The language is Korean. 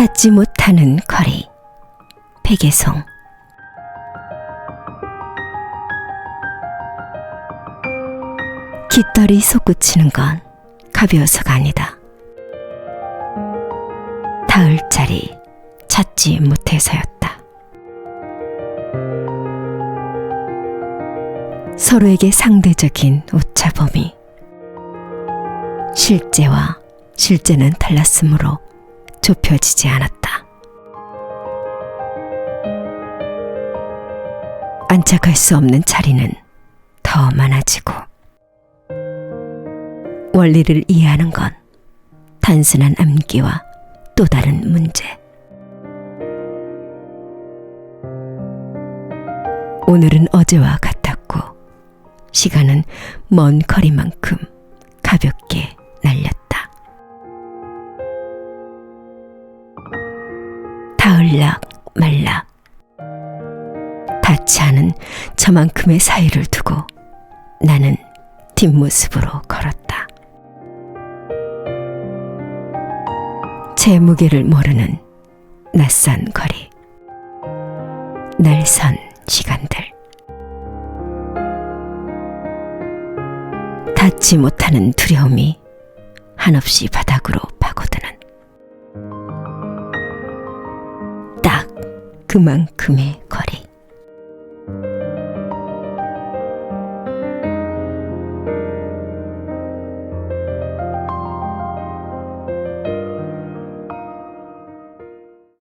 닿지 못하는 거리. 백예송. 깃털이 솟구치는 건 가벼워서가 아니다. 닿을 자리 찾지 못해서였다. 서로에게 상대적인 오차범위. 실제와 실제는 달랐으므로 좁혀지지 않았다. 안착할 수 없는 자리는 더 많아지고 원리를 이해하는 건 단순한 암기와 또 다른 문제. 오늘은 어제와 같았고 시간은 먼 거리만큼 가볍게 닿을락 말락 닿지 않은 저만큼의 사이를 두고 나는 뒷모습으로 걸었다. 제 무게를 모르는 낯선 거리. 날선 시간들. 닿지 못하는 두려움이 한없이 바닥으로 파고드는 그만큼의 거리.